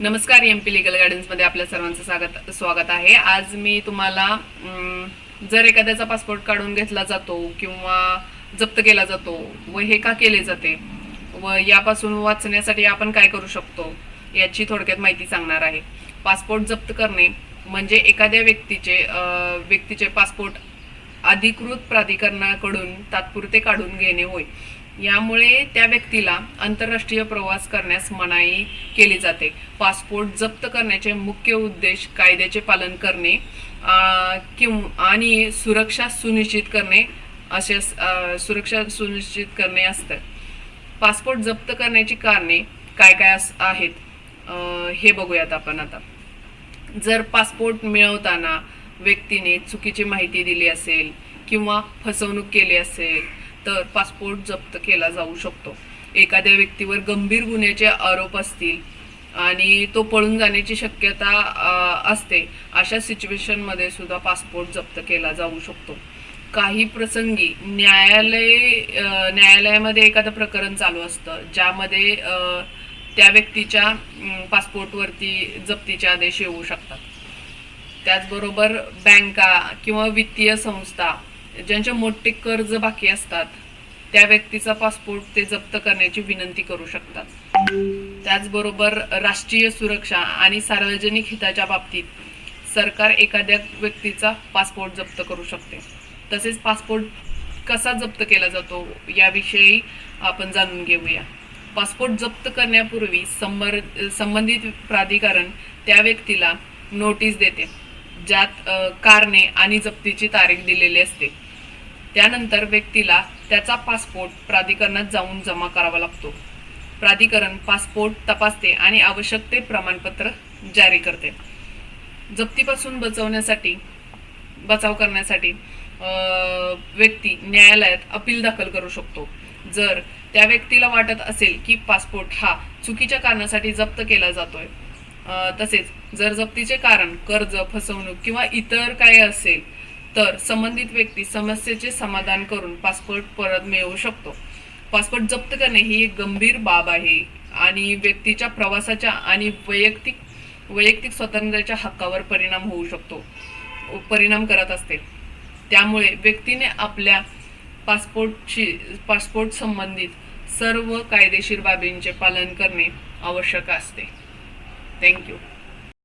नमस्कार M P legal गार्डन्समध्ये आपल्या सर्वांचं स्वागत स्वागत आहे. आज मी तुम्हाला जर एखाद्याचा पासपोर्ट काढून घेतला जातो किंवा जप्त केला जातो व हे का केले जाते व यापासून वाचण्यासाठी आपण काय करू शकतो याची थोडक्यात माहिती सांगणार आहे. पासपोर्ट जप्त करणे म्हणजे एखाद्या व्यक्तीचे व्यक्तीचे पासपोर्ट अधिकृत प्राधिकरणाकडून तात्पुरते काढून घेणे होय. यामुळे त्या व्यक्तीला आंतरराष्ट्रीय प्रवास करण्यास मनाई केली जाते. पासपोर्ट जप्त करण्याचे मुख्य उद्देश कायद्याचे पालन करणे किंवा आणि सुरक्षा सुनिश्चित करणे असे सुरक्षा सुनिश्चित करणे असतं पासपोर्ट जप्त करण्याची कारणे काय काय अस- आहेत? हे बघूयात आपण आता. जर पासपोर्ट मिळवताना व्यक्तीने चुकीची माहिती दिली असेल किंवा फसवणूक केली असेल तर पासपोर्ट जप्त केला जाऊ शकतो. एखाद्या व्यक्तीवर गंभीर गुन्ह्याचे आरोप असतील आणि तो पळून जाण्याची शक्यता असते अशा सिच्युएशनमध्ये सुद्धा पासपोर्ट जप्त केला जाऊ शकतो. काही प्रसंगी न्यायालय न्यायालयामध्ये एखादं प्रकरण चालू असतं ज्यामध्ये त्या व्यक्तीच्या पासपोर्टवरती जप्तीचे आदेश येऊ शकतात. त्याचबरोबर बँका किंवा वित्तीय संस्था ज्यांचे मोठे कर्ज बाकी असतात त्या व्यक्तीचा पासपोर्ट ते जप्त करण्याची विनंती करू शकतात. त्याचबरोबर राष्ट्रीय सुरक्षा आणि सार्वजनिक हिताच्या बाबतीत सरकार एखाद्या व्यक्तीचा पासपोर्ट जप्त करू शकते. तसेच पासपोर्ट कसा जप्त केला जातो याविषयी आपण जाणून घेऊया. पासपोर्ट जप्त करण्यापूर्वी संबर संबंधित प्राधिकरण त्या व्यक्तीला नोटीस देते ज्यात कारणे आणि जप्तीची तारीख दिलेली असते. त्यानंतर व्यक्तीला त्याचा पासपोर्ट प्राधिकरणात जाऊन जमा करावा लागतो. प्राधिकरण पासपोर्ट तपासते आणि आवश्यक ते प्रमाणपत्र जारी करते. जप्तीपासून बचवण्यासाठी बचाव करण्यासाठी व्यक्ती न्यायालयात अपील दाखल करू शकतो. जर त्या व्यक्तीला वाटत असेल की पासपोर्ट हा चुकीच्या कारणासाठी जप्त केला जातोय तसेच जर जप्तीचे कारण कर्ज फसवणूक किंवा इतर काय असेल तर संबंधित व्यक्ती समस्येचे समाधान करून पासपोर्ट परत मिळवू शकतो. पासपोर्ट जप्त करणे ही एक गंभीर बाब आहे आणि व्यक्तीच्या प्रवासाच्या आणि वैयक्तिक वैयक्तिक स्वातंत्र्याच्या हक्कावर परिणाम होऊ शकतो परिणाम करत असते. त्यामुळे व्यक्तीने आपल्या पासपोर्टची पासपोर्ट संबंधित सर्व कायदेशीर बाबींचे पालन करणे आवश्यक असते. थँक्यू